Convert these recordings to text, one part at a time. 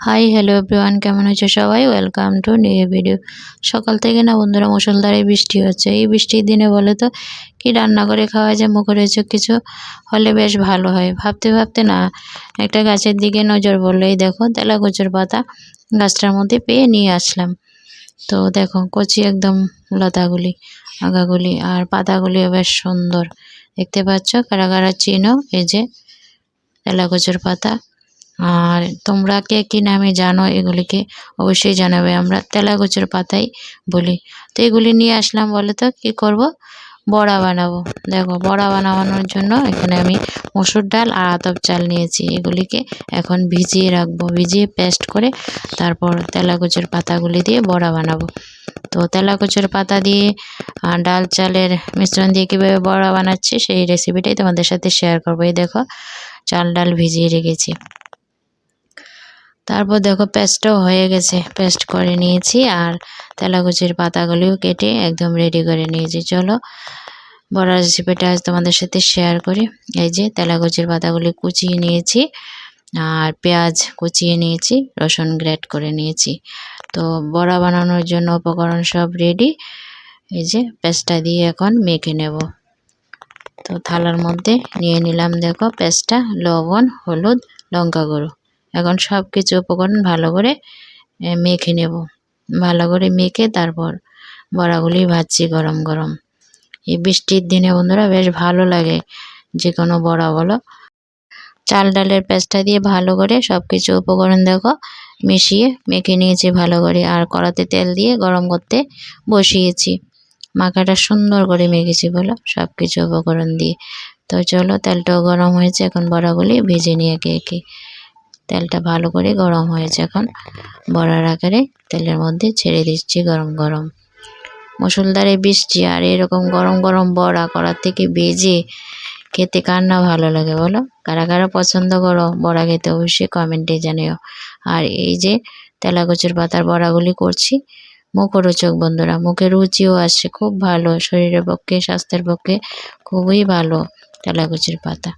Hi hello everyone কেমন আছো সবাই? ওয়েলকাম টু নিউ ভিডিও সকাল থেকে না বন্ধুরা মুসলধারে বৃষ্টি হচ্ছে। এই বৃষ্টির দিনে বলে তো, কি রান্না করে খাওয়া যায় মুখরোচক কিছু? হলে বেশ ভালো হয়। ভাবতে ভাবতে না, একটা গাছের দিকে নজর এই দেখো তেলা কচুর পাতা গাছটার মধ্যে পেয়ে নিয়ে আসলাম। তো দেখো, কচি একদম লতাগুলি, আগাগুলি, আর পাতাগুলিও বেশ সুন্দর। দেখতে পাচ্ছ, কারা কারা চিনো? এই যে তেলা কচুর পাতা। আর তোমরা কে কী নামে জানো এগুলিকে অবশ্যই জানাবে। আমরা তেলাগোচের পাতাই বলি। তো এগুলি নিয়ে আসলাম বলে তো, কী করব? বড়া বানাবো। দেখো, বড়া বানানোর জন্য এখানে আমি মসুর ডাল আর আতপ চাল নিয়েছি। এগুলিকে এখন ভিজিয়ে রাখব। ভিজিয়ে পেস্ট করে তারপর তেলাকুচের পাতাগুলি দিয়ে বড়া বানাবো। তো তেলাকুচের পাতা দিয়ে ডাল চালের মিশ্রণ দিয়ে কীভাবে বড়া বানাচ্ছি সেই রেসিপিটাই তোমাদের সাথে শেয়ার করব। এই দেখো, চাল ডাল ভিজিয়ে রেখেছি। তারপর দেখো পেস্টও হয়ে গেছে। পেস্ট করে নিয়েছি আর তেলাকুচির পাতাগুলিও কেটে একদম রেডি করে নিয়েছি। চলো, বড় রেসিপিটা আজ তোমাদের সাথে শেয়ার করি। এই যে তেলাকুচির পাতাগুলি কুচিয়ে নিয়েছি আর পেঁয়াজ কুচিয়ে নিয়েছি, রসুন গ্রেট করে নিয়েছি। তো বড়া বানানোর জন্য উপকরণ সব রেডি এই যে পেস্টটা দিয়ে এখন মেখে নেব। তো থালার মধ্যে নিয়ে নিলাম দেখো পেস্টটা, লবণ, হলুদ, লঙ্কা গুঁড়ো। এখন সব কিছু উপকরণ ভালো করে মেখে নেব। ভালো করে মেখে তারপর বড়াগুলি ভাজছি গরম গরম। এই বৃষ্টির দিনে বন্ধুরা বেশ ভালো লাগে যে কোনো বড়া বলো। চাল ডালের পেস্টটা দিয়ে ভালো করে সব কিছু উপকরণ দেখো, মিশিয়ে মেখে নিয়েছি ভালো করে। আর কড়াতে তেল দিয়ে গরম করতে বসিয়েছি। মাখাটা সুন্দর করে মেখেছি বলো সব কিছু উপকরণ দিয়ে। তো চলো তেলটাও গরম হয়েছে, এখন বড়াগুলি ভেজে নিয়ে একে একে। তেলটা ভালো করে গরম হয়েছে এখন। বড়ার আকারে তেলের মধ্যে ছেড়ে দিচ্ছি গরম গরম। মুসুলধারে বৃষ্টি আর এরকম গরম গরম বড়া করার থেকে বেজে খেতে কার না ভালো লাগে বলো? কারা কারা পছন্দ করো বড়া খেতে অবশ্যই কমেন্টে জানিও। আর এই যে তেলাকুচুর পাতার বড়াগুলি করছি, মুখরোচক বন্ধুরা, মুখে রুচিও আসছে, খুব ভালো, শরীরের পক্ষে, স্বাস্থ্যের পক্ষে খুবই ভালো তেলাকুচির পাতা।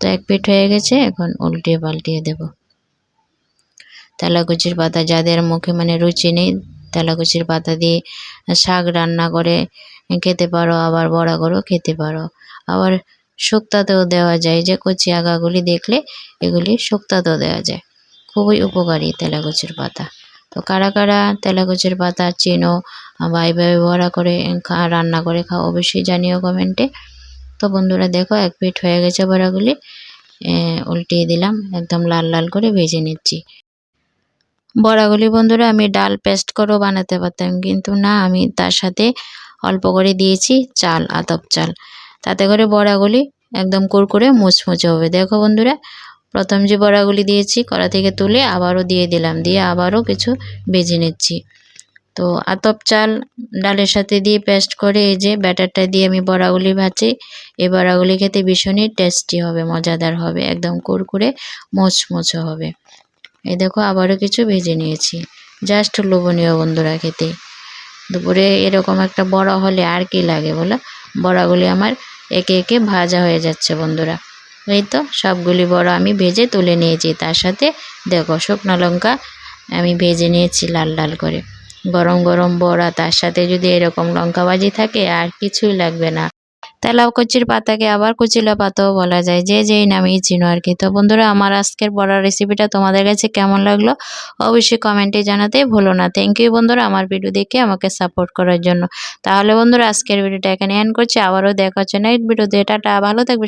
তো এক পিঠ হয়ে গেছে, এখন উল্টিয়ে পাল্টিয়ে দেবো। তেলাকুচির পাতা, যাদের মুখে মানে রুচি নেই, তেলাকুচির পাতা দিয়ে শাক রান্না করে খেতে পারো, আবার বড়া করেও খেতে পারো। আবার শুক্তাতেও দেওয়া যায়, যে কচি আগাগুলি দেখলে এগুলি শুক্তাতেও দেওয়া যায়। খুবই উপকারী তেলাকুচির পাতা। তো কারা কারা তেলাকুচির পাতা চেনো, বা এইভাবে বড়া করে রান্না করে খাও, অবশ্যই জানিও কমেন্টে। তো বন্ধুরা দেখো, এক পিঠ হয়ে গেছে বড়াগুলি। উল্টিয়ে দিলাম, একদম লাল লাল করে ভেজে নিচ্ছি। বড়াগুলি বন্ধুরা আমি ডাল পেস্ট করেও বানাতে পারতাম। কিন্তু না, আমি তার সাথে অল্প করে দিয়েছি চাল, আতপ চাল। তাতে করে বড়াগুলি একদম কুরকুরে মুচমুচে হবে। দেখো বন্ধুরা, প্রথম যে বড়াগুলি দিয়েছি, কড়া থেকে তুলে আবারও দিয়ে দিলাম। দিয়ে আবারও কিছু বেজে নিচ্ছি। তো আতপ চাল ডালের সাথে দিয়ে পেস্ট করে এই যে ব্যাটারটা দিয়ে আমি বড়াগুলি ভাজি এই বড়াগুলি খেতে ভীষণই টেস্টি হবে, মজাদার হবে, একদম কুরকুরে মোচমোচো হবে। এই দেখো আবারও কিছু ভেজে নিয়েছি। জাস্ট লোভনীয় বন্ধুরা খেতে। দুপুরে এরকম একটা বড়া হলে আর কি লাগে বলো? বড়াগুলি আমার একে একে ভাজা হয়ে যাচ্ছে বন্ধুরা। এই তো সবগুলি বড়া আমি ভেজে তুলে নিয়েছি। তার সাথে দেখো শুকনো লঙ্কা আমি ভেজে নিয়েছি লাল লাল করে। গরম গরম বড়া, তার সাথে যদি এরকম লঙ্কা ভাজি থাকে আর কিছুই লাগবে না। তেলাও কচির পাতাকে আবার কুচিলা পাতাও বলা যায়, যে যেই নামেই চিনো আর কি। তো বন্ধুরা, আমার আজকের বড়ার রেসিপিটা তোমাদের কাছে কেমন লাগল অবশ্যই কমেন্টে জানাতে ভুলো না। থ্যাংক ইউ বন্ধুরা, আমার ভিডিও দেখে আমাকে সাপোর্ট করার জন্য। তাহলে বন্ধুরা, আজকের ভিডিওটা এখানে এন্ড করছি। আবারও দেখা হচ্ছে নেক্সট ভিডিওতে টাটা, ভালো থাকবে।